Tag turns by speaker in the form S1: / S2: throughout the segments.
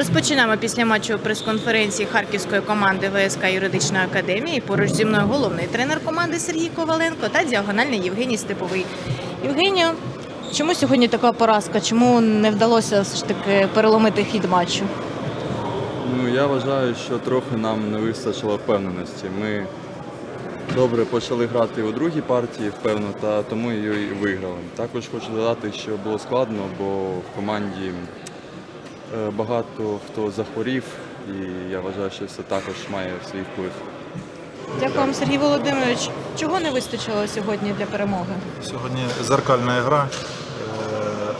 S1: Розпочинаємо після матчу прес-конференції харківської команди ВСК Юридичної академії. Поруч зі мною головний тренер команди Сергій Коваленко та діагональний Євгеній Степовий. Євгенію, чому сьогодні така поразка? Чому не вдалося все ж таки переломити хід матчу?
S2: Ну, я вважаю, що трохи нам не вистачило впевненості. Ми добре почали грати у другій партії, впевнено, та тому її і виграли. Також хочу додати, що було складно, бо в команді багато хто захворів, і я вважаю, що це також має свій вплив.
S1: Дякую вам, Сергій Володимирович. Чого не вистачило сьогодні для перемоги?
S3: Сьогодні зеркальна гра е,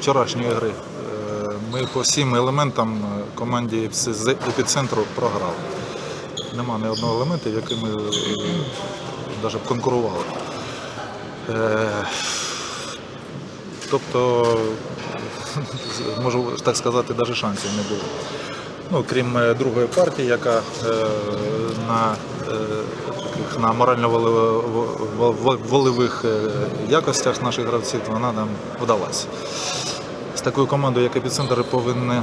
S3: вчорашньої гри. Е, Ми по всім елементам е, команді з епіцентру програли. Нема ні одного елементу, в який ми навіть конкурували. Тобто, можу так сказати, навіть шансів не було. Ну, крім е, другої партії, яка е, на, е, на морально-волевих якостях наших гравців вона нам вдалася. З такою командою, як епіцентр, повинні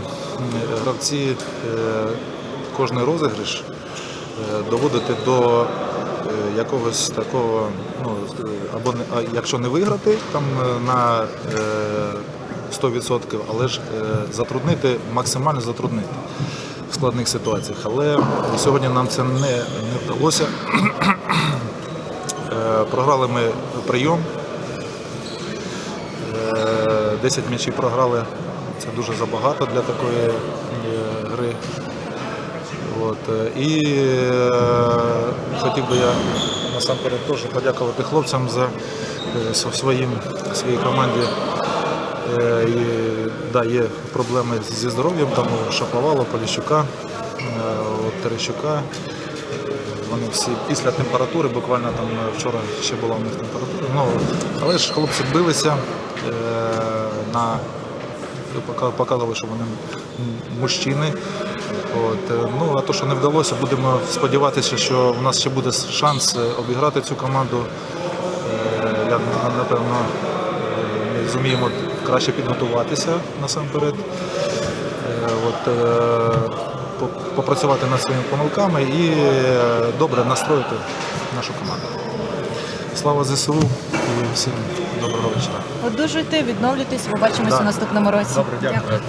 S3: гравці кожний розіграш доводити до якогось такого, ну, е, або якщо не виграти там е, на е, 100%, але ж е, затруднити, максимально затруднити в складних ситуаціях. Але сьогодні нам це не, не вдалося. Е, Програли ми прийом. Е, 10 м'ячів програли. Це дуже забагато для такої е, гри. От. е, І е, хотів би я насамперед теж подякувати хлопцям за е, своїм, своїй команді. Е, да, є проблеми зі здоров'ям, там у Шаповала, Поліщука, е, Терещука. Вони всі після температури, буквально там вчора ще була у них температура. Ну, але ж хлопці билися на показували, що вони мужчини. От, е, ну, а то, що не вдалося, будемо сподіватися, що в нас ще буде шанс е, обіграти цю команду. Е, Я напевно ми зуміємо краще підготуватися насамперед. От, попрацювати над своїми помилками і добре настроїти нашу команду. Слава ЗСУ і всім доброго вечора.
S1: Одужуйте, відновлюйтесь, побачимося
S3: Да.
S1: наступному році.
S3: Добре, дякую.